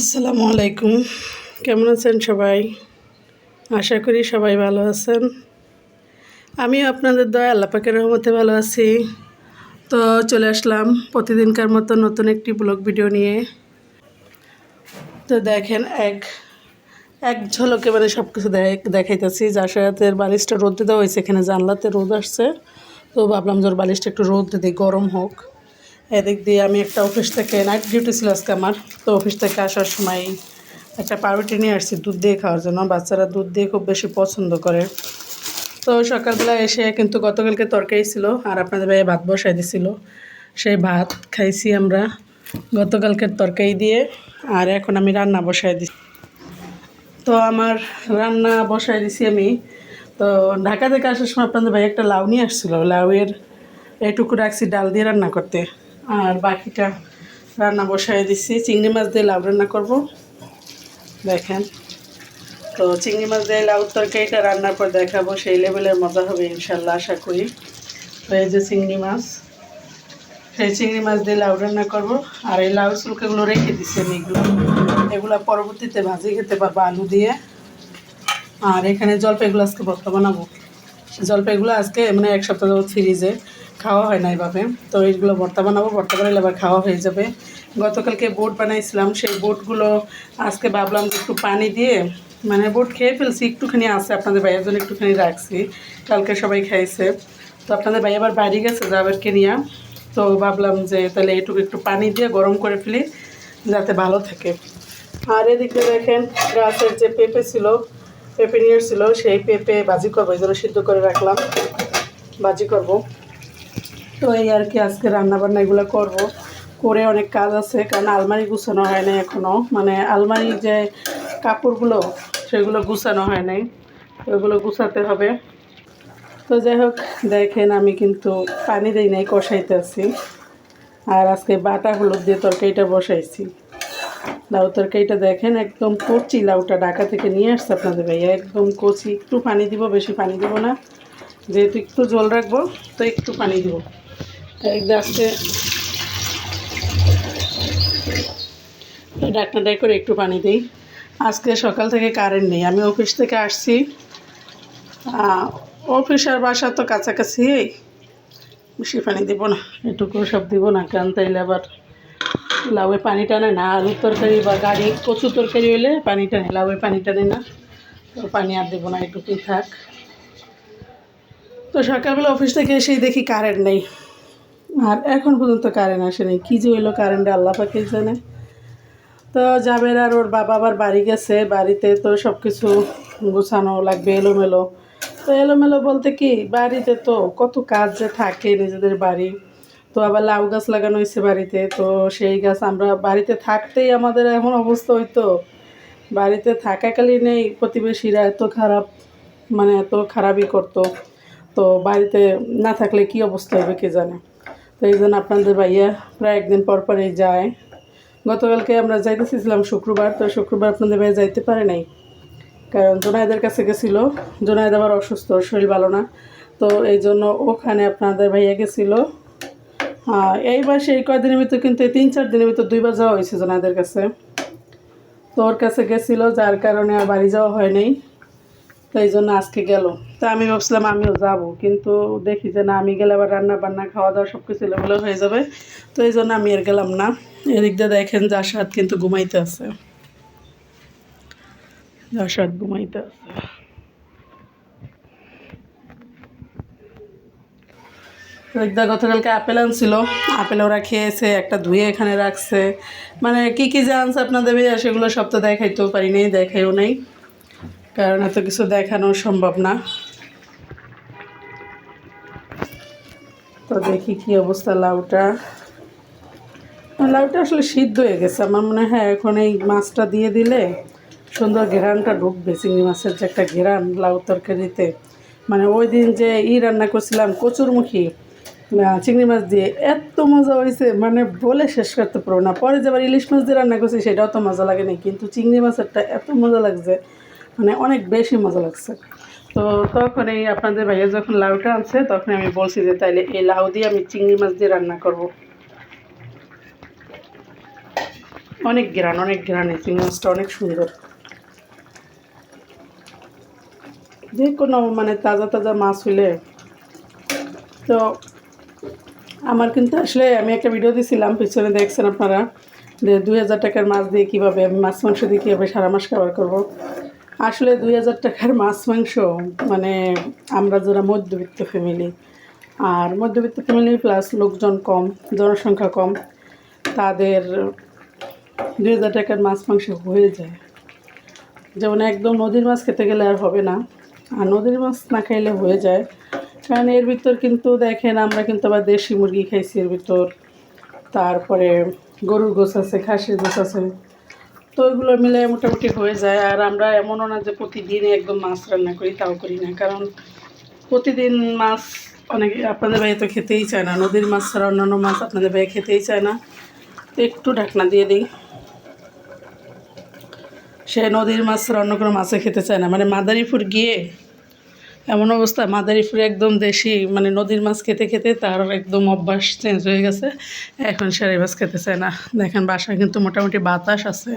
আসসালামু আলাইকুম। কেমন আছেন সবাই? আশা করি সবাই ভালো আছেন। আমিও আপনাদের দয়া, আল্লাহ পাকের রহমতে ভালো আছি। তো চলে আসলাম প্রতিদিনকার মতো নতুন একটি ব্লগ ভিডিও নিয়ে। তো দেখেন, এক এক ঝলকে মানে সব কিছু দেখাইতেছি। জাসায়াতের বালিশটা রোদ দেওয়া হয়েছে, এখানে জানলাতে রোদ আসছে। তো ভাবলাম যে বালিশটা একটু রোদ দিই, গরম হোক। এদিক দিয়ে আমি একটা অফিস থেকে নাইট ডিউটি ছিল আজকে আমার। তো অফিস থেকে আসার সময় একটা পাউরুটি নিয়ে আসছি, দুধ দিয়ে খাওয়ার জন্য। বাচ্চারা দুধ দিয়ে খুব বেশি পছন্দ করে। তো সকালবেলা এসে কিন্তু গতকালকে তরকারি ছিল আর আপনাদের ভাইয়ে ভাত বসাই দিছিল। সেই ভাত খাইছি আমরা গতকালকের তরকারি দিয়ে আর এখন আমি রান্না বসাই দিছি। তো আমার রান্না বসাই দিছি আমি। তো ঢাকা থেকে আসার সময় আপনাদের ভাই একটা লাউ নিয়ে আসছিল। লাউয়ের এটুকু রাখছি ডাল দিয়ে রান্না করতে। আর বাকিটা রান্না বসাই দিছি। চিংড়ি মাছ দিয়ে লাউ রান্না করব। দেখেন। তো চিংড়ি মাছ দিয়ে লাউ তরকারিটা রান্নার পর দেখাবো। সেই লেভেলের মজা হবে ইনশাল্লাহ, আশা করি। তো এই যে চিংড়ি মাছ। সেই চিংড়ি মাছ দিয়ে লাউ রান্না করব। আর এই লাউ চুলকাগুলো রেখে দিচ্ছি আমি এগুলো। এগুলো পরবর্তীতে ভাজি খেতে পারব আলু দিয়ে। আর এখানে জলপাইগুলো আজকে ভর্তা বানাবো জলপাইগুলো আজকে মানে এক সপ্তাহ ফ্রিজে খাওয়া হয় না এইভাবে তো এইগুলো ভর্তা বানাবো, ভর্তা বানালে আবার খাওয়া হয়ে যাবে। গতকালকে বোট বানাইছিলাম, সেই বোটগুলো আজকে ভাবলাম যে একটু পানি দিয়ে মানে বোট খেয়ে ফেলছি, একটুখানি আছে, আপনাদের ভাইয়ের জন্য একটুখানি রাখছি। কালকে সবাই খাইছে। তো আপনাদের ভাই আবার বাড়ি গেছে যাবেরকে নিয়ে। তো ভাবলাম যে তাহলে এটুকু একটু পানি দিয়ে গরম করে ফেলি, যাতে ভালো থাকে। আর এদিকে দেখেন, গাছের যে পেঁপে ছিল, পেঁপে নিয়ে ছিল সেই পেঁপে ভাজি করব, এই জন্য সিদ্ধ করে রাখলাম। ভাজি করব। তো এই আর কি আজকে রান্নাবান্না এগুলো করব। করে অনেক কাজ আছে, কারণ আলমারি গুছানো হয় নাই এখনও মানে আলমারি যে কাপড়গুলো, সেগুলো গুছানো হয় নাই। ওইগুলো গুছাতে হবে। তো যাই হোক, দেখেন আমি কিন্তু পানি দিই নাই, কষাইতে আছি। আর আজকে বাটা হলুদ দিয়ে তরকারিটা বসাইছি। লাউ তরকারিটা দেখেন, একদম কচি লাউটা ঢাকা থেকে নিয়ে আসছে আপনাদের ভাইয়া। একদম কচি, একটু পানি দিব, বেশি পানি দিব না। যেহেতু একটু জল রাখব, তো একটু পানি দিব। একদম আজকে ডাকনাটাই করে একটু পানি দিই। আজকে সকাল থেকে কারেন্ট নেই। আমি অফিস থেকে আসছি। অফিস আর বাসা তো কাছাকাছি। বেশি পানি দিব না। এটুকু সব দিব না। কারণ তাইলে আবার লাউয়ে পানি টানে না। আলুর তরকারি বা গাড়ি, কচু তরকারি হইলে পানি টানে। লাউয়ে পানি টানে না। তো পানি আর দেবো না। এটুকুই থাক। তো সকালবেলা অফিস থেকে এসেই দেখি কারেন্ট নেই। আর এখন পর্যন্ত কারেন্ট আসে নেই। কী যে হইল কারেন্টে আল্লাহ পাকেই জানে। তো যাবের আর ওর বাবা আবার বাড়ি গেছে, বাড়িতে তো সব কিছু গুছানো লাগবে, এলোমেলো। তো এলোমেলো বলতে কি, বাড়িতে তো কত কাজ যে থাকে নিজেদের বাড়ি। তো আবার লাউ গাছ লাগানো হয়েছে বাড়িতে, তো সেই গাছ আমরা বাড়িতে থাকতেই আমাদের এমন অবস্থা হইতো। বাড়িতে থাকাকালীনই প্রতিবেশীরা এত খারাপ মানে এত খারাপই করতো। তো বাড়িতে না থাকলে কি অবস্থা হবে কে জানে। তো এই জন্য আপনাদের ভাইয়া প্রায় একদিন পর পরেই যায়। গতকালকে আমরা যাইতেছিলাম শুক্রবার, তো শুক্রবার আপনাদের ভাইয়া যাইতে পারে নাই। কারণ জোনায়েদের কাছে গেছিল। জোনায়েদ আবার অসুস্থ, শরীর ভালো না। তো এই জন্য ওখানে আপনাদের ভাইয়া গেছিল। এই মাসে এই কয়দিনের ভিতর কিন্তু তিন, চার দিনের ভিতর দুইবার যাওয়া হয়েছে জোনায়েদের কাছে। তো ওর কাছে গেছিল, যার কারণে আর বাড়ি যাওয়া হয় নাই। তো এই জন্য আজকে গেল। তো আমি ভাবছিলাম আমিও যাব, কিন্তু দেখি যে না, আমি গেলে আবার রান্না বান্না খাওয়া দাওয়া সব কিছু এলোমেলো হয়ে যাবে। তো এই জন্য আমি আর গেলাম না। এদিক দিয়ে দেখেন জাসাদ কিন্তু ঘুমাইতে আছে। জাসাদ ঘুমাইতে আছে। একদা গতকালকে আপেল আনছিল। আপেল ওরা খেয়েছে, একটা ধুয়ে এখানে রাখছে। মানে কি কি যে আনছে আপনাদের, সেগুলো সব তো দেখাইতেও পারি নাই, দেখাইও নেই। কারণ এত কিছু দেখানো সম্ভব না। তো দেখি কি অবস্থা লাউটা। লাউটা আসলে সিদ্ধ হয়ে গেছে। আমার মনে হয় এখন এই মাছটা দিয়ে দিলে সুন্দর ঘেরানটা ঢুকবে। চিংড়ি মাছের যে একটা ঘেরান লাউ তরকারিতে। মানে ওই দিন যে ই রান্না করছিলাম কচুরমুখী চিংড়ি মাছ দিয়ে, এত মজা হয়েছে। মানে বলে শেষ করতে পারব না। পরে যে আবার ইলিশ মাছ দিয়ে রান্না করছি, সেটাও তো মজা লাগে না কিন্তু চিংড়ি মাছেরটা এত মজা লাগছে। মানে অনেক বেশি মজা লাগছে। তো তখন এই আপনাদের ভাইয়া যখন লাউটা আনছে, তখন আমি বলছি যে তাইলে এই লাউ দিয়ে আমি চিংড়ি মাছ দিয়ে রান্না করব। অনেক গ্রান অনেক গ্রান এই চিংড়ি মাছটা, অনেক সুন্দর। যে কোনো মানে তাজা তাজা মাছ হইলে। তো আমার কিন্তু আসলে আমি একটা ভিডিও দিয়েছিলাম পিছনে দেখছেন আপনারা, যে দুই হাজার টাকার মাছ দিয়ে কীভাবে আমি মাছ মাংস দিয়ে কীভাবে সারা মাস খাবার করব। আসলে দুই হাজার টাকার মাছ, মাংস মানে আমরা যারা মধ্যবিত্ত ফ্যামিলি আর মধ্যবিত্ত ফ্যামিলি প্লাস লোকজন কম, জনসংখ্যা কম, তাদের দুই হাজার টাকার মাছ, মাংস হয়ে যায়। যেমন একদম নদীর মাছ খেতে গেলে আর হবে না, আর নদীর মাছ না খাইলে হয়ে যায়। কারণ এর ভিতর কিন্তু দেখেন আমরা কিন্তু আবার দেশি মুরগি খাইছি এর ভিতর। তারপরে গরুর গোছ আছে, খাসির গোছ আছে তো ওইগুলো মিলে মোটামুটি হয়ে যায়। আর আমরা এমনও না যে প্রতিদিন একদম মাছ রান্না করি, তাও করি না। কারণ প্রতিদিন মাছ অনেকে আপনাদের ভাই তো খেতেই চায় না। নদীর মাছ ছাড়া অন্যান্য মাছ আপনাদের ভাই খেতেই চায় না। তো একটু ঢাকনা দিয়ে দিই। সে নদীর মাছ ছাড়া অন্য কোনো মাছে খেতে চায় না। মানে মাদারীপুর গিয়ে এমন অবস্থা, মাদারীপুর একদম দেশি মানে নদীর মাছ খেতে খেতে তার একদম অভ্যাস চেঞ্জ হয়ে গেছে। এখন সে মাছ খেতে চায় না। দেখেন বাসায় কিন্তু মোটামুটি বাতাস আছে।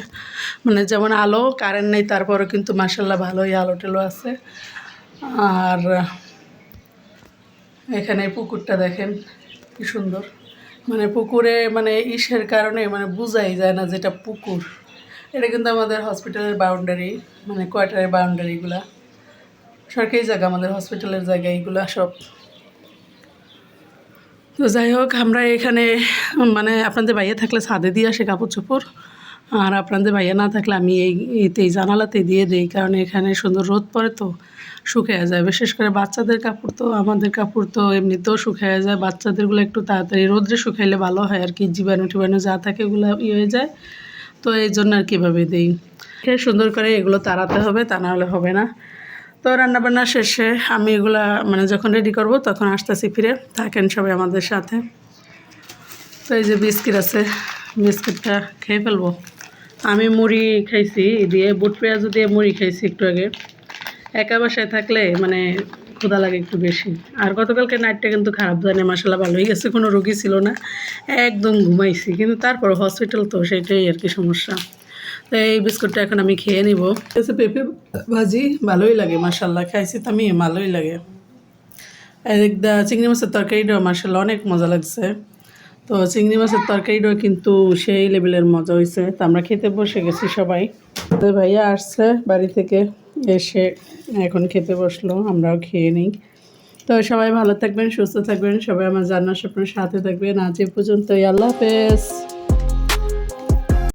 মানে যেমন আলো কারেন্ট নেই তারপরে কিন্তু মাসাল্লাহ ভালোই আলো টেলো আছে। আর এখানে পুকুরটা দেখেন, কি সুন্দর। মানে পুকুরে মানে ইসের কারণে মানে বোঝাই যায় না যেটা পুকুর। এটা কিন্তু আমাদের হসপিটালের বাউন্ডারি মানে কোয়ার্টারের বাউন্ডারিগুলা সরকারি জায়গা, আমাদের হসপিটালের জায়গা এইগুলা সব। তো যাই হোক, আমরা এখানে মানে আপনাদের ভাইয়া থাকলে ছাদে দিয়ে আসে কাপড় চোপড় আর আপনাদের ভাইয়া না থাকলে আমি এই, এইতেই, জানালাতে দিয়ে দিই, কারণ এখানে সুন্দর রোদ পড়ে তো, শুকিয়ে যায়। বিশেষ করে বাচ্চাদের কাপড় তো, আমাদের কাপড় তো এমনিতেও শুকিয়ে যায়। বাচ্চাদেরগুলো একটু তাড়াতাড়ি রোদ্রে শুকাইলে ভালো হয়, আর কি, জীবাণু টিবাণু যা থাকে ওগুলো ইয়ে হয়ে যায়। তো এই জন্য আর কীভাবে দিই। সুন্দর করে এগুলো তাড়াতে হবে, তা না হলে হবে না। তো রান্নাবান্না শেষে আমি এগুলা মানে যখন রেডি করব তখন আসতেছি ফিরে। থাকেন সবাই আমাদের সাথে। তো এই যে বিস্কিট আছে, বিস্কিটটা খেয়ে ফেলব। আমি মুড়ি খাইছি দিয়ে, বুট পেঁয়াজু দিয়ে মুড়ি খাইছি একটু আগে। একা বাসায় থাকলে মানে ক্ষুদা লাগে একটু বেশি। আর গতকালকে নাইটটা কিন্তু খারাপ, জানে মশলা ভালোই গেছে, কোনো রোগী ছিল না। একদম ঘুমাইছি, কিন্তু তারপর হসপিটাল তো সেটাই আর কি সমস্যা। তো এই বিস্কুটটা এখন আমি খেয়ে নিব। এসে পেঁপে ভাজি, ভালোই লাগে মাসাল্লাহ খাইছি তো আমি ভালোই লাগে। একদা চিংড়ি মাছের তরকারিটাও মাসাল্লাহ অনেক মজা লাগছে। তো চিংড়ি মাছের তরকারিটাও কিন্তু সেই লেভেলের মজা হয়েছে তো আমরা খেতে বসে গেছি সবাই। ভাইয়া আসছে বাড়ি থেকে, এসে এখন খেতে বসল, আমরাও খেয়ে নিই। তো সবাই ভালো থাকবেন, সুস্থ থাকবেন, সবাই আমার জানার স্বপ্নের সাথে থাকবেন। আজ এ পর্যন্তই, আল্লাহ হাফেজ।